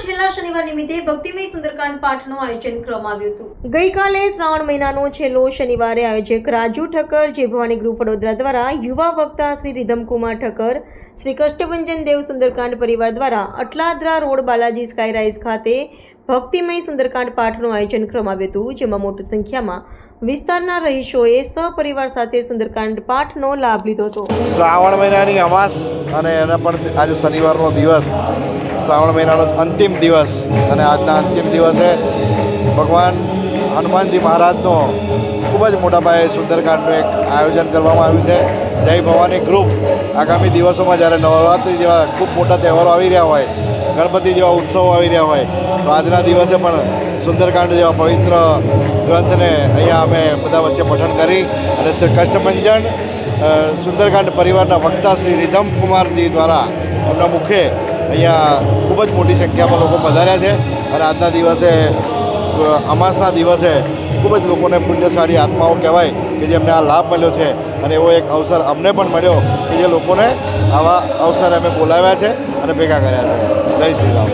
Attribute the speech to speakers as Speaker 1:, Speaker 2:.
Speaker 1: છેલ્લા શનિવાર નિમિત્તે ભક્તિમય સુંદરકાંડ પાઠનું આયોજન કરવામાં આવ્યું ગઈકાલે શ્રાવણ મહિનાનો છેલ્લો શનિવારે આયોજક રાજુ વડોદરા દ્વારા યુવા વક્તા શ્રી રિધમકુમાર દેવ સુંદરકાંડ પરિવાર દ્વારા Atladara road Balaji sky rise ખાતે ભક્તિમય સુંદરકાંડ પાઠનું આયોજન કરવામાં આવ્યું હતું, જેમાં મોટી સંખ્યામાં વિસ્તારના રહીશોએ સપરિવાર સાથે સુંદરકાંડ પાઠનો લાભ લીધો હતો.
Speaker 2: શ્રાવણ મહિનાની અમાસ અને એના પણ આજે શનિવારનો દિવસ. શ્રાવણ મહિનાનો અંતિમ દિવસ અને આજના અંતિમ દિવસે ભગવાન હનુમાનજી મહારાજનો ખૂબ જ મોટા પાયે સુંદરકાંડનું એક આયોજન કરવામાં આવ્યું છે. જય ભવાની ગ્રુપ આગામી દિવસોમાં જ્યારે નવરાત્રિ જેવા ખૂબ મોટા તહેવારો આવી રહ્યા હોય, ગણપતિ જેવા ઉત્સવો આવી રહ્યા હોય, તો આજના દિવસે પણ સુંદરકાંડ જેવા પવિત્ર ગ્રંથને અહીંયા અમે બધા વચ્ચે પઠન કરી અને શ્રી કષ્ટભંજન સુંદરકાંડ પરિવારના વક્તા શ્રી રિધમ કુમારજી દ્વારા એમના મુખે અહીંયા ખૂબ જ મોટી સંખ્યામાં લોકો પધાર્યા છે અને આજના દિવસે અમાસના દિવસે ખૂબ જ લોકોને પુણ્યશાળી આત્માઓ કહેવાય કે જેમને આ લાભ મળ્યો છે. અને એવો એક અવસર અમને પણ મળ્યો કે જે લોકોને આવા અવસર અમે બોલાવ્યા છે અને ભેગા કર્યા છે. જય શ્રી રામ.